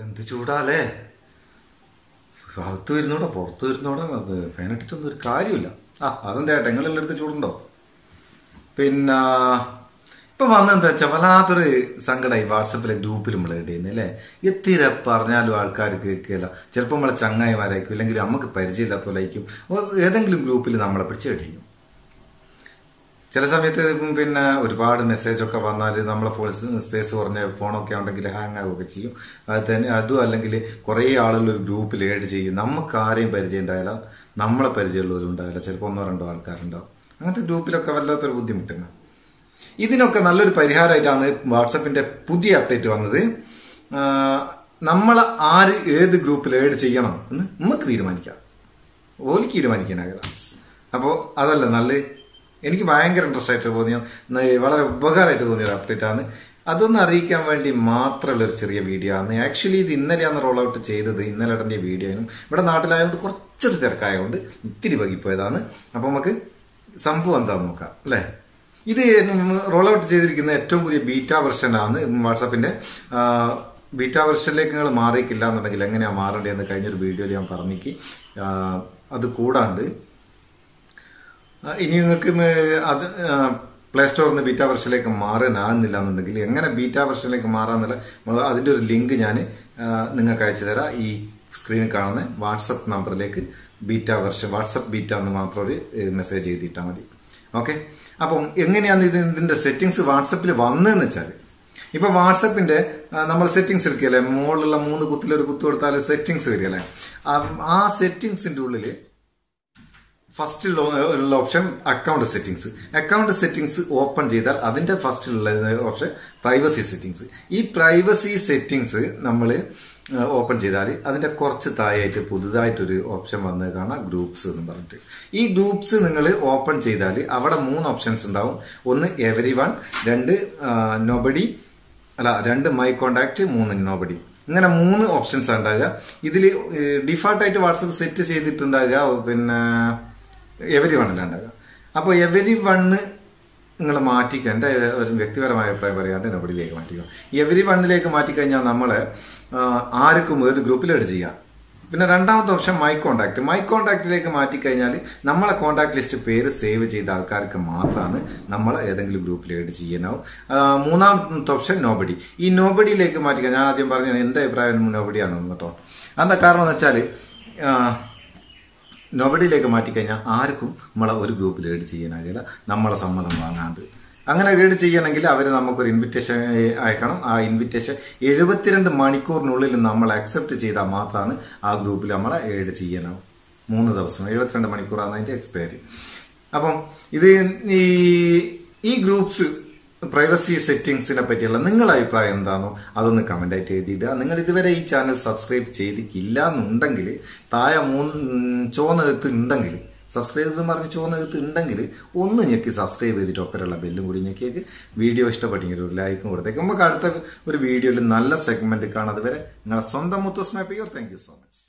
എന്ത് ചൂടാലേ അകത്ത് വരുന്നോടെ പുറത്ത് വരുന്നോടെ ഫാനിട്ടിട്ടൊന്നും ഒരു കാര്യമില്ല. ആ അതെന്താ എടുത്ത് ചൂടുണ്ടോ? പിന്നെ ഇപ്പൊ വന്നെന്താ വെച്ചാൽ വല്ലാത്തൊരു സങ്കടമായി വാട്സപ്പിലെ ഗ്രൂപ്പിൽ നമ്മൾ ഇടുന്നത് അല്ലേ? എത്തിര പറഞ്ഞാലും ആൾക്കാർ കേൾക്കുകയില്ല ചിലപ്പോൾ നമ്മളെ ചങ്ങായിമാരായിരിക്കും അല്ലെങ്കിൽ നമുക്ക് പരിചയമില്ലാത്തവരായിരിക്കും. ഏതെങ്കിലും ഗ്രൂപ്പിൽ നമ്മളെ പിടിച്ച് കഴിയും ചില സമയത്ത് പിന്നെ ഒരുപാട് മെസ്സേജ് ഒക്കെ വന്നാൽ നമ്മളെ ഫോൺ സ്പേസ് കുറഞ്ഞ ഫോണൊക്കെ ഉണ്ടെങ്കിൽ ഹാങ് ആവുകയൊക്കെ ചെയ്യും. അത് തന്നെ അതും അല്ലെങ്കിൽ കുറേ ആളുകൾ ഒരു ഗ്രൂപ്പിൽ ഏഡ് ചെയ്യും. നമുക്ക് ആരെയും പരിചയം ഉണ്ടായില്ല നമ്മളെ പരിചയമുള്ളവരും ഉണ്ടാവില്ല. ചിലപ്പോൾ ഒന്നോ രണ്ടോ ആൾക്കാരുണ്ടാവും. അങ്ങനത്തെ ഗ്രൂപ്പിലൊക്കെ വല്ലാത്തൊരു ബുദ്ധിമുട്ടാണ്. ഇതിനൊക്കെ നല്ലൊരു പരിഹാരമായിട്ടാണ് വാട്സപ്പിന്റെ പുതിയ അപ്ഡേറ്റ് വന്നത്. നമ്മൾ ആര് ഏത് ഗ്രൂപ്പിൽ ഏഡ് ചെയ്യണം എന്ന് നമുക്ക് തീരുമാനിക്കാം. ഓലിക്ക് തീരുമാനിക്കാനാകില്ല. അപ്പോൾ അതല്ല നല്ല എനിക്ക് ഭയങ്കര ഇൻട്രസ്റ്റ് ആയിട്ട് തോന്നിയ വളരെ ഉപകാരമായിട്ട് തോന്നിയ ഒരു അപ്ഡേറ്റ് ആണ്. അതൊന്ന് അറിയിക്കാൻ വേണ്ടി മാത്രമുള്ള ഒരു ചെറിയ വീഡിയോ ആണ്. ആക്ച്വലി ഇത് ഇന്നലെയാണ് റോൾ ഔട്ട് ചെയ്തത്. ഇന്നലെ ഇടേണ്ട വീഡിയോ ആയിരുന്നു. ഇവിടെ നാട്ടിലായതുകൊണ്ട് കുറച്ചൊരു തിരക്കായതുകൊണ്ട് ഇത്തിരി വൈകിപ്പോയതാണ്. അപ്പം നമുക്ക് സംഭവം എന്താണെന്ന് നോക്കാം അല്ലേ? ഇത് റോൾ ഔട്ട് ചെയ്തിരിക്കുന്ന ഏറ്റവും പുതിയ ബീറ്റ വെർഷനാണ് വാട്സാപ്പിന്റെ ബീറ്റ വെർഷനിലേക്ക് നിങ്ങൾ മാറിയിട്ടില്ല എന്നുണ്ടെങ്കിൽ എങ്ങനെയാണ് മാറേണ്ടതെന്ന് കഴിഞ്ഞൊരു വീഡിയോയിൽ ഞാൻ പറഞ്ഞിക്ക്. അത് കൂടാണ്ട് ഇനി നിങ്ങൾക്ക് അത് പ്ലേ സ്റ്റോറിൽ നിന്ന് ബീറ്റാ വെർഷനിലേക്ക് മാറാനാകുന്നില്ല എന്നുണ്ടെങ്കിൽ എങ്ങനെ ബീറ്റാ വെർഷനിലേക്ക് മാറാമെന്നുള്ള അതിന്റെ ഒരു ലിങ്ക് ഞാൻ നിങ്ങൾക്ക് അയച്ചു തരാം. ഈ സ്ക്രീനിൽ കാണുന്ന വാട്സപ്പ് നമ്പറിലേക്ക് ബീറ്റ വെർഷൻ വാട്സപ്പ് ബീറ്റ എന്ന് മാത്രം ഒരു മെസ്സേജ് ചെയ്തിട്ടാൽ മതി. ഓക്കെ അപ്പം എങ്ങനെയാണ് ഇത് ഇതിന്റെ സെറ്റിങ്സ് വാട്സപ്പിൽ വന്നതെന്ന് വെച്ചാൽ ഇപ്പൊ വാട്സപ്പിന്റെ നമ്മൾ സെറ്റിങ്സ് എടുക്കുകയല്ലേ? മുകളിലുള്ള മൂന്ന് കുത്തിലൊരു കുത്തു കൊടുത്താൽ സെറ്റിങ്സ് വരികയല്ലേ? ആ സെറ്റിങ്സിന്റെ ഉള്ളിൽ ഫസ്റ്റ് ഉള്ള option account settings account settings open ചെയ്താൽ അതിന്റെ ഫസ്റ്റിലുള്ള ഓപ്ഷൻ പ്രൈവസി സെറ്റിംഗ്സ് ഈ പ്രൈവസി സെറ്റിംഗ്സ് നമ്മൾ ഓപ്പൺ ചെയ്താൽ അതിന്റെ കുറച്ച് താഴെയായിട്ട് പുതുതായിട്ടൊരു ഓപ്ഷൻ വന്ന് കാണാം ഗ്രൂപ്പ്സ് എന്ന് പറഞ്ഞിട്ട്. ഈ ഗ്രൂപ്പ്സ് നിങ്ങൾ ഓപ്പൺ ചെയ്താൽ അവിടെ മൂന്ന് ഓപ്ഷൻസ് ഉണ്ടാവും. ഒന്ന് എവരി വൺ രണ്ട് നോബഡി അല്ല രണ്ട് മൈ കോണ്ടാക്ട് മൂന്ന് നോബഡി ഇങ്ങനെ മൂന്ന് ഓപ്ഷൻസ് ഉണ്ടാകുക ഇതിൽ ഡിഫാൾട്ടായിട്ട് വാട്സപ്പ് സെറ്റ് ചെയ്തിട്ടുണ്ടാകുക പിന്നെ എവരി വണ്ണിലാണ് അപ്പോൾ എവരി വണ്ണ് നിങ്ങൾ മാറ്റിക്കുക എന്റെ ഒരു വ്യക്തിപരമായ അഭിപ്രായം പറയാണ്ട് നൊബഡിയിലേക്ക് മാറ്റിക്കുക എവരി വണ്ണിലേക്ക് മാറ്റിക്കഴിഞ്ഞാൽ നമ്മൾ ആർക്കും ഏത് ഗ്രൂപ്പിൽ എഡ് ചെയ്യാം. പിന്നെ രണ്ടാമത്തെ ഓപ്ഷൻ മൈ കോണ്ടാക്ട് മൈ കോണ്ടാക്റ്റിലേക്ക് മാറ്റിക്കഴിഞ്ഞാൽ നമ്മളെ കോണ്ടാക്ട് ലിസ്റ്റ് പേര് സേവ് ചെയ്ത ആൾക്കാർക്ക് മാത്രമാണ് നമ്മൾ ഏതെങ്കിലും ഗ്രൂപ്പിൽ ഏഡ് ചെയ്യാനാവും മൂന്നാമത്തെ ഓപ്ഷൻ നോബഡി. ഈ നോബഡിയിലേക്ക് മാറ്റിക്കുക ഞാൻ ആദ്യം പറഞ്ഞു എന്റെ അഭിപ്രായം നോബഡിയാണ് കേട്ടോ. എന്താ കാരണം എന്ന് വെച്ചാൽ നോബഡിയിലേക്ക് മാറ്റിക്കഴിഞ്ഞാൽ ആർക്കും നമ്മളെ ഒരു ഗ്രൂപ്പിൽ ഏഡ് ചെയ്യാനാകില്ല. നമ്മളെ സമ്മതം വാങ്ങാണ്ട്. അങ്ങനെ റീഡ് ചെയ്യണമെങ്കിൽ അവർ നമുക്കൊരു ഇൻവിറ്റേഷൻ അയക്കണം. ആ ഇൻവിറ്റേഷൻ എഴുപത്തിരണ്ട് മണിക്കൂറിനുള്ളിൽ നമ്മൾ അക്സെപ്റ്റ് ചെയ്താൽ മാത്രമാണ് ആ ഗ്രൂപ്പിൽ നമ്മളെ ഏഡ് ചെയ്യണം. മൂന്ന് ദിവസം എഴുപത്തിരണ്ട് മണിക്കൂറാണ് അതിന്റെ എക്സ്പയറി അപ്പം ഇത് ഈ ഗ്രൂപ്പ്സ് പ്രൈവസി സെറ്റിംഗ്സിനെ പറ്റിയുള്ള നിങ്ങളുടെ അഭിപ്രായം എന്താണോ അതൊന്ന് കമന്റ് ആയിട്ട് എഴുതിയിടുക. നിങ്ങൾ ഇതുവരെ ഈ ചാനൽ സബ്സ്ക്രൈബ് ചെയ്തിട്ടില്ല എന്നുണ്ടെങ്കിൽ താഴെ മൂന്ന് ചോന്നകത്ത് ഉണ്ടെങ്കിൽ സബ്സ്ക്രൈബ് ചെയ്ത് പറഞ്ഞ് ചോന്നകത്ത് ഉണ്ടെങ്കിൽ ഒന്ന് ഞെക്കി സബ്സ്ക്രൈബ് ചെയ്തിട്ട് ഒപ്പരമുള്ള ബെല്ലും കൂടി ഞെക്കിയേക്ക്. വീഡിയോ ഇഷ്ടപ്പെട്ടെങ്കിൽ ഒരു ലൈക്കും കൊടുത്തേക്ക്. നമുക്ക് അടുത്ത ഒരു വീഡിയോയിൽ നല്ല സെഗ്മെന്റ് കാണാതെ വരെ നിങ്ങളെ സ്വന്തം മുത്തുസ്മ പ്യൂർ താങ്ക് സോ മച്ച്